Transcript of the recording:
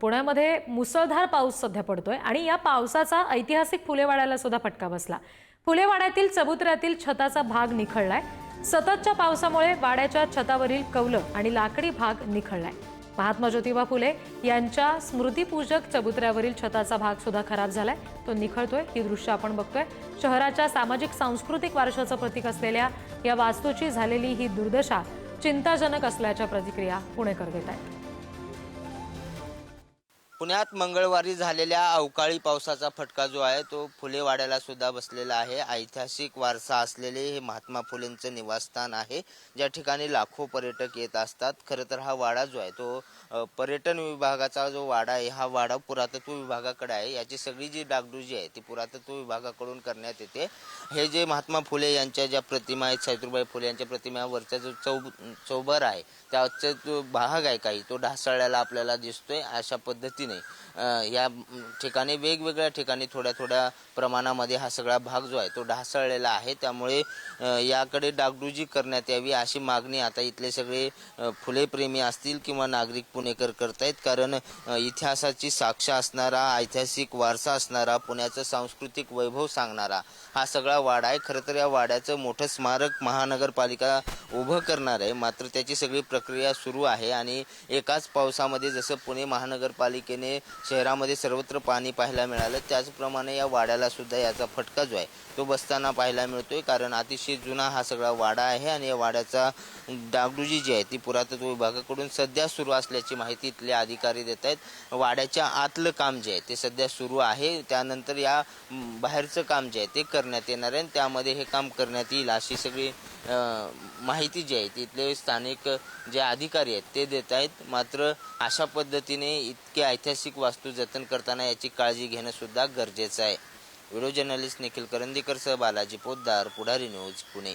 पुण्यामध्ये मुसळधार पाऊस सध्या पडतोय आणि या पावसाचा ऐतिहासिक फुलेवाड्याला सुद्धा फटका बसला. फुलेवाड्यातील चबुतऱ्यातील छताचा भाग निखळलाय. सततच्या पावसामुळे वाड्याच्या छतावरील कौलं आणि लाकडी भाग निखळलाय. महात्मा ज्योतिबा फुले यांच्या स्मृतीपूजक चबुतऱ्यावरील छताचा भाग सुद्धा खराब झालाय. तो निखळतोय. ही दृश्य आपण बघतोय. शहराच्या सामाजिक सांस्कृतिक वारशाचं प्रतीक असलेल्या या वास्तूची झालेली ही दुर्दशा चिंताजनक असल्याच्या प्रतिक्रिया पुणेकर देत आहेत. पुण्यात मंगळवारी झालेल्या अवकाळी पावसाचा फटका जो आहे तो फुलेवाड्याला सुद्धा बसलेला आहे. ऐतिहासिक वारसा असलेले हे महात्मा फुलेंचं निवासस्थान आहे. ज्या ठिकाणी लाखो पर्यटक येत असतात. खरं तर हा वाडा जो आहे तो पर्यटन विभागाचा जो वाडा आहे हा वाडा पुरातत्व विभागाकडे आहे. याची सगळी जी डागडुजी आहे ती पुरातत्व विभागाकडून करण्यात येते. हे जे महात्मा फुले यांच्या ज्या प्रतिमा आहेत सावित्रीबाई फुले यांच्या प्रतिमावरचा जो चौ चौबर आहे त्याचा जो भाग आहे काही तो ढासळलेला आपल्याला दिसतोय. अशा पद्धतीने नाही. या ठिकाणी वेगवेगळ्या ठिकाणी थोड्या थोड्या प्रमाणामध्ये हा सगळा भाग जो आहे तो ढासळलेला आहे. त्यामुळे याकडे डागडुजी करण्यात यावी अशी मागणी आता इथले सगळे फुलेप्रेमी असतील किंवा नागरिक पुणेकर करतायत. कारण इतिहासाची साक्ष असणारा ऐतिहासिक वारसा असणारा पुण्याचं सांस्कृतिक वैभव सांगणारा हा सगळा वाडा आहे. खरं तर या वाड्याचं मोठं स्मारक महानगरपालिका उभं करणार आहे. मात्र त्याची सगळी प्रक्रिया सुरू आहे आणि एकाच पावसामध्ये जसं पुणे महानगरपालिकेने शहरामध्ये सर्वत्र पाणी पाहायला मिळालं त्याचप्रमाणे या वाड्याला सुद्धा याचा फटका जो आहे तो बसताना पाहायला मिळतोय. कारण अतिशय जुना हा सगळा वाडा आहे आणि या वाड्याचा डागडुजी जी आहे ती पुरातत्व विभागाकडून सध्या सुरू असल्याची माहिती इथले अधिकारी देत आहेत. वाड्याच्या आतलं काम जे आहे ते सध्या सुरू आहे. त्यानंतर या बाहेरचं काम जे आहे ते करण्यात येणार आहे आणि त्यामध्ये हे काम करण्यात येईल अशी सगळी माहिती माहिती जी आहे तिथले स्थानिक जे अधिकारी आहेत ते देत आहेत. मात्र अशा पद्धतीने इतके ऐतिहासिक वास्तू जतन करताना याची काळजी घेणं सुद्धा गरजेचं आहे. व्हिडिओ जर्नलिस्ट निखिल करंदीकर सह बालाजी पोद्दार पुढारी न्यूज पुणे.